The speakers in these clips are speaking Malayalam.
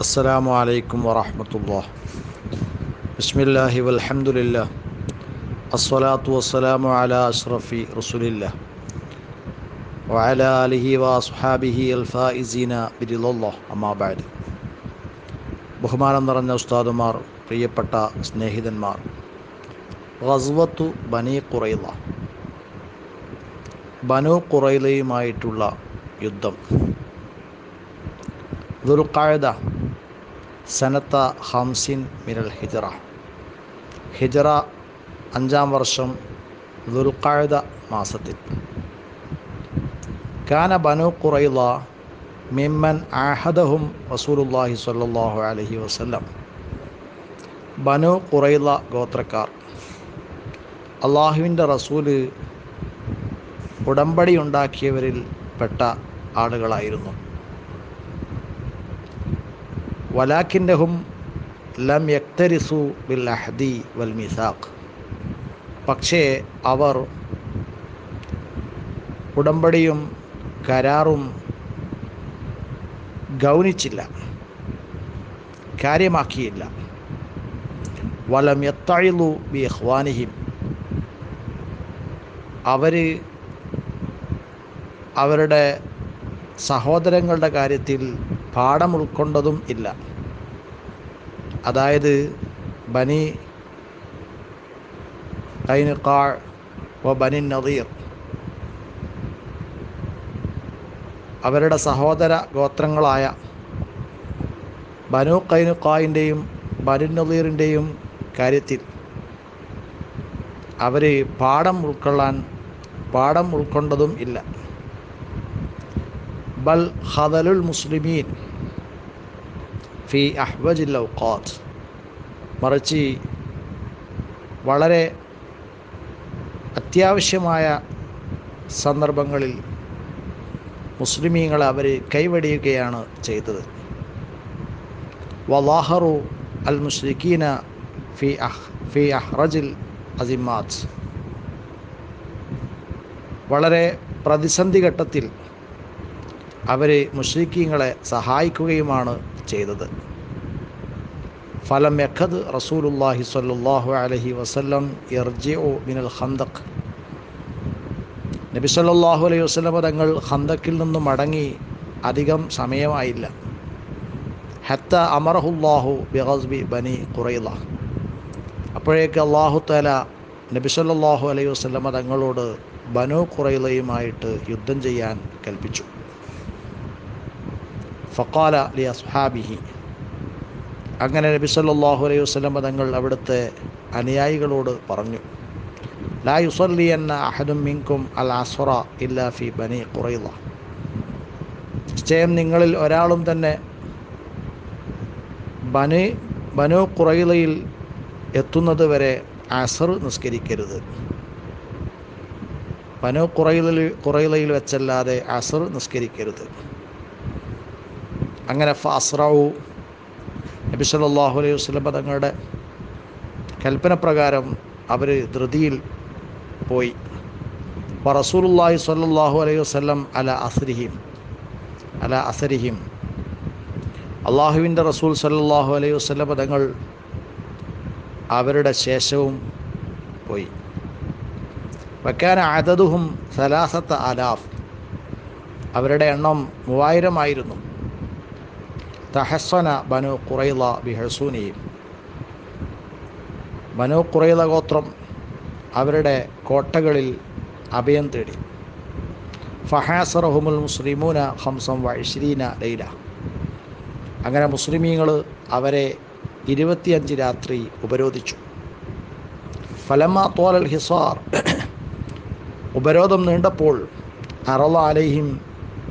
السلام عليكم ورحمة الله بسم الله والحمد لله الصلاة والسلام على أشرف رسول الله وعلى آله وأصحابه الفائزين برضا الله أما بعد ബഹുമാനം നിറഞ്ഞ ഉസ്താദുമാർ പ്രിയപ്പെട്ട സ്നേഹിതന്മാർ ഗസ്വത്തു ബനി കുറൈല ബനു കുറൈലയുമായിട്ടുള്ള യുദ്ധം ദുൽഖായദ സനത്ത ഹംസിൻ മിനൽ ഹിജറ. ഹിജറ അഞ്ചാം വർഷം ദുൽഖായദ മാസത്തിൽ. കാന ബനു കുറൈല മിമ്മൻ ആഹദഹും റസൂലുല്ലാഹി സ്വല്ലല്ലാഹു അലഹി വസല്ലം. ബനു കുറൈല ഗോത്രക്കാർ. അള്ളാഹുവിന്റെ റസൂൽ ഉടമ്പടി ഉണ്ടാക്കിയവരിൽ പെട്ട ആളുകളായിരുന്നു. വലാക്കിന്റെഹും ലം യക്തരിസു ബിൽ അഹദി വൽ മിസാഖ്. പക്ഷേ അവർ ഉടമ്പടിയും കരാറും ഗൗനിച്ചില്ല കാര്യമാക്കിയില്ല. വലം എത്തഴിലു ബി അഹ്വാനിഹിം അവർ അവരുടെ സഹോദരങ്ങളുടെ കാര്യത്തിൽ പാഠം ഉൾക്കൊണ്ടതും ഇല്ല. അതായത് ബനി കൈനുക്കാൾ വ ബനി നദീർ. അവരുടെ സഹോദര ഗോത്രങ്ങളായ ബനു കൈനുക്കായിന്റെയും ബനു നദീറിന്റെയും കാര്യത്തിൽ അവർ പാഠം ഉൾക്കൊള്ളാൻ പാഠം ഉൾക്കൊണ്ടതും ഇല്ല. ബൽ ഹദലുൽ മുസ്ലിമീൻ ഫി അഹ്വജിൽ ഔഖാത്ത്. മറിച്ച് വളരെ അത്യാവശ്യമായ സന്ദർഭങ്ങളിൽ മുസ്ലിമീങ്ങളെ അവർ കൈവടിയുകയാണ് ചെയ്തത്. വലാഹറു അൽ മുസ്ലിഖീന ഫി അഹ് ഫി അഹ്റജിൽ അസിമാത്ത് വളരെ പ്രതിസന്ധി ഘട്ടത്തിൽ അവർ മുഷ്രിഖീങ്ങളെ സഹായിക്കുകയുമാണ് ചെയ്തത്. ഫലം യഖദ് റസൂലുല്ലാഹി സ്വല്ലല്ലാഹു അലൈഹി വസല്ലം ഇർജിഉ മിനൽ ഹന്തഖ് നബി സ്വല്ലല്ലാഹു അലൈഹി വസല്ലം തങ്ങൾ ഹന്തക്കിൽ നിന്നും മടങ്ങി അധികം സമയമായില്ല. ഹത്ത അമറഹുല്ലാഹു ബിഗസ്ബി ബനി ഖുറൈള അപ്പോഴേക്ക് അള്ളാഹു തല നബി സ്വല്ലല്ലാഹു അലൈഹി വസല്ലം തങ്ങളോട് ബനു കുറയിലയുമായിട്ട് യുദ്ധം ചെയ്യാൻ കൽപ്പിച്ചു. ഫക്കാല ലി അസ്ഹാബിഹി. അങ്ങനെ നബി സല്ലാഹു അലൈഹി വസ്ലം തങ്ങൾ അവിടുത്തെ അനുയായികളോട് പറഞ്ഞു ലാ യുസല്ലി എന്ന അഹദും മിങ്കും അൽ അസുറ ഇല്ലാ ഫി ബനി കുറയുക നിശ്ചയം നിങ്ങളിൽ ഒരാളും തന്നെ ബനി ബനു കുറയിലയിൽ എത്തുന്നത് വരെ അസർ നിസ്കരിക്കരുത്. ബനു കുറയിലിൽ കുറയിലയിൽ വെച്ചല്ലാതെ അസർ നിസ്കരിക്കരുത്. അങ്ങനെ ഫാസ്രാവു നബി സല്ലാഹു അലൈഹി വസ്ലം തങ്ങളുടെ കൽപ്പന പ്രകാരം അവർ ധൃതിയിൽ പോയി. അപ്പോൾ റസൂലുള്ളാഹി സ്വല്ലല്ലാഹു അലൈഹി വസല്ലം അല അസരിഹിം അല അസരിഹിം. അള്ളാഹുവിന്റെ റസൂൽ സല്ലാഹു അലൈഹി വസ്ല പദങ്ങൾ അവരുടെ ശേഷവും പോയി. വക്കാന അതതുഹും സലാസത്ത് അലാഫ് അവരുടെ എണ്ണം മൂവായിരമായിരുന്നു. തഹസന ബനു കുറൈല ബിഹസൂനിയും ബനു കുറൈല ഗോത്രം അവരുടെ കോട്ടകളിൽ അഭയം തേടി. ഫഹാസറഹുമുൽ മുസ്ലിമൂന ഹംസം വൈശ്രീന ലൈല. അങ്ങനെ മുസ്ലിമീങ്ങൾ അവരെ ഇരുപത്തിയഞ്ച് രാത്രി ഉപരോധിച്ചു. ഫലമ തോലൽ ഹിസാർ ഉപരോധം നീണ്ടപ്പോൾ അറള അലൈഹിം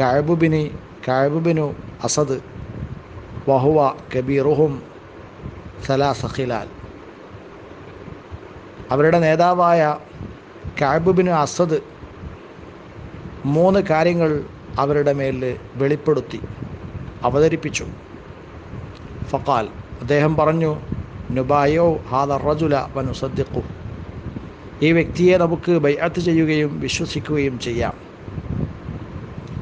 കായബുബിന് കായബുബിനു അസദ് വഹുവ കബീറുഹും സലാസഖിലാൽ അവരുടെ നേതാവായ കാബുബിന് അസദ് മൂന്ന് കാര്യങ്ങൾ അവരുടെ മേൽ വെളിപ്പെടുത്തി അവതരിപ്പിച്ചു. ഫക്കാൽ അദ്ദേഹം പറഞ്ഞു നുബായോ ഹാദർ റജുല വനുസദ്ദിഖു. ഈ വ്യക്തിയെ നമുക്ക് ബൈഅത്ത് ചെയ്യുകയും വിശ്വസിക്കുകയും ചെയ്യാം.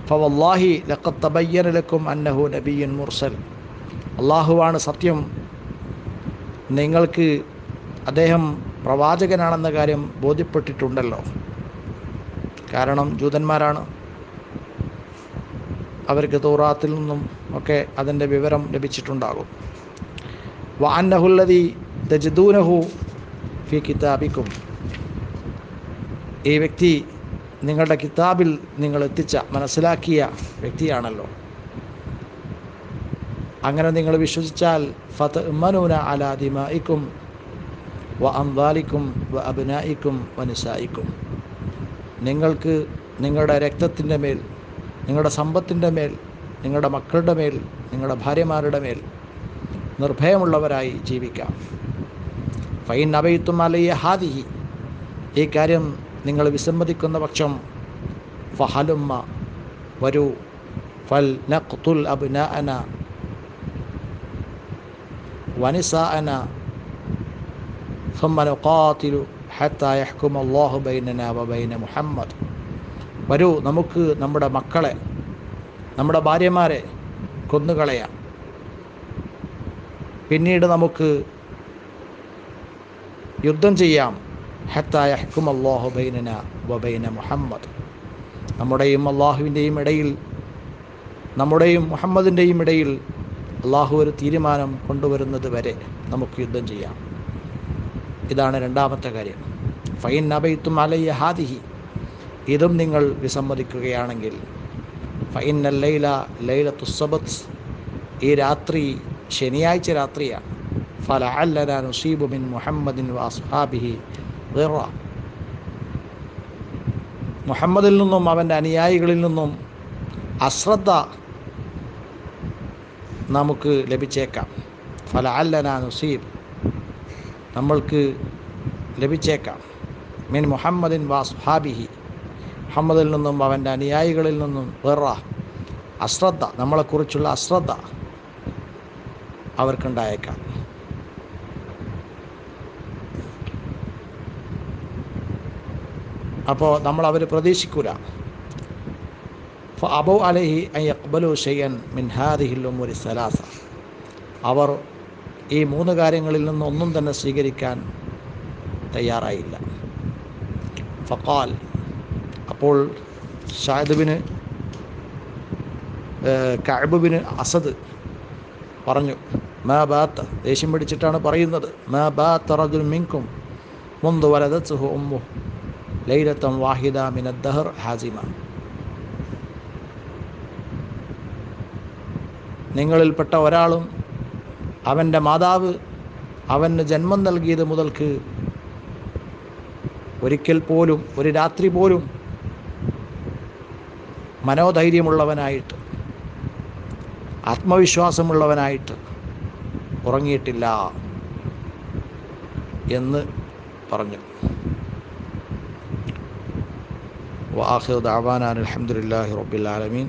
ഫവല്ലാഹി ലഖദ് തബയ്യന ലക്കും അന്നഹു നബിയൻ മുർസൽ. അള്ളാഹുവാണ് സത്യം. നിങ്ങൾക്ക് അദ്ദേഹം പ്രവാചകനാണെന്ന കാര്യം ബോധ്യപ്പെട്ടിട്ടുണ്ടല്ലോ. കാരണം ജൂതന്മാരാണ്. അവർക്ക് തോറാത്തിൽ നിന്നും ഒക്കെ അതിന്റെ വിവരം ലഭിച്ചിട്ടുണ്ടാകും. വാന്നഹുല്ലതി തജ്ദൂനഹു ഫി കിതാബിക്കും. ഈ വ്യക്തി നിങ്ങളുടെ കിതാബിൽ നിങ്ങൾ എത്തിച്ച മനസ്സിലാക്കിയ വ്യക്തിയാണല്ലോ. അങ്ങനെ നിങ്ങൾ വിശ്വസിച്ചാൽ ഫത്ത് മനൂന അലാദിമായിക്കും വ അംബാലിക്കും വ അഭിനായിക്കും വ നിസായിക്കും. നിങ്ങൾക്ക് നിങ്ങളുടെ രക്തത്തിന്റെ മേൽ നിങ്ങളുടെ സമ്പത്തിന്റെ മേൽ നിങ്ങളുടെ മക്കളുടെ മേൽ നിങ്ങളുടെ ഭാര്യമാരുടെ മേൽ നിർഭയമുള്ളവരായി ജീവിക്കാം. ഫൈൻ അബയിത്തും അലയ്യ ഹാദിഹി. ഈ കാര്യം നിങ്ങൾ വിസമ്മതിക്കുന്ന പക്ഷം ഫഹലുമ്മ വരൂ. ഫൽ നഖ്തുൽ അബ്ന അന വനിസ അന ثم نقاتل حتى يحكم الله بيننا وبين محمد വരൂ നമുക്ക് നമ്മുടെ മക്കളെ നമ്മുടെ ഭാര്യമാരെ കൊന്നുകളയാം പിന്നീട് നമുക്ക് യുദ്ധം ചെയ്യാം ഹത്തായ ഹക്കും അള്ളാഹു ബൈനന വബൈന മുഹമ്മദ് നമ്മുടെയും അള്ളാഹുവിൻ്റെയും ഇടയിൽ നമ്മുടെയും മുഹമ്മദിൻ്റെയും ഇടയിൽ അള്ളാഹു ഒരു തീരുമാനം കൊണ്ടുവരുന്നത് വരെ നമുക്ക് യുദ്ധം ചെയ്യാം. ഇതാണ് രണ്ടാമത്തെ കാര്യം. ഫൈൻ നബൈത്തും അലയ്യ ഹാദിഹി. ഇതും നിങ്ങൾ വിസമ്മതിക്കുകയാണെങ്കിൽ ഫൈൻ ലൈല ലൈല തുസബത്ത് ഈ രാത്രി ശനിയാഴ്ച രാത്രിയാണ്. ഫല അല്ലന നുസീബു മിൻ മുഹമ്മദിൻ വാസ്ഹാബിഹി വേറ മുഹമ്മദിൽ നിന്നും അവന്റെ അനുയായികളിൽ നിന്നും അശ്രദ്ധ നമുക്ക് ലഭിച്ചേക്കാം. ഫല അല്ലന നുസീബ്. നമ്മൾക്ക് ലഭിച്ചേക്കാം. മിൻ മുഹമ്മദിൻ വാസ്ഹാബിഹി മുഹമ്മദിൽ നിന്നും അവന്റെ അനുയായികളിൽ നിന്നും വേറ അശ്രദ്ധ നമ്മളെക്കുറിച്ചുള്ള അശ്രദ്ധ അവർക്കുണ്ടായേക്കാം. അപ്പോൾ നമ്മൾ അവർ പ്രതീക്ഷിക്കൂല. അബു അലഹി അയ്യക്ബലു ഷെയ്യൻ മിൻഹാദിഹില്ലും ഒരു സലാസ അവർ ഈ മൂന്ന് കാര്യങ്ങളിൽ നിന്ന് ഒന്നും തന്നെ സ്വീകരിക്കാൻ തയ്യാറായില്ല. ഫക്കാൽ അപ്പോൾ ഷാഹിദുബിന് കഅബുബിന് അസദ് പറഞ്ഞു മാ ബാത്ത ദേഷ്യം പിടിച്ചിട്ടാണ് പറയുന്നത് മാ ബാത്ത് റജുൽ മിങ്കും മുന്തു വലദത്സുഹു ഉമ്മു ലൈലത്തം വാഹിദ മിനദ്ദഹർ ഹാസിമ. നിങ്ങളിൽപ്പെട്ട ഒരാളും അവന്റെ മാതാവ് അവന് ജന്മം നൽകിയത് മുതൽക്ക് ഒരിക്കൽ പോലും ഒരു രാത്രി പോലും മനോധൈര്യമുള്ളവനായിട്ട് ആത്മവിശ്വാസമുള്ളവനായിട്ട് ഉറങ്ങിയിട്ടില്ല എന്ന് പറഞ്ഞു. വാഹിർ ദാവാനാൻ അലഹമുല്ലാഹി റബ്ബിൽ ആലമീൻ.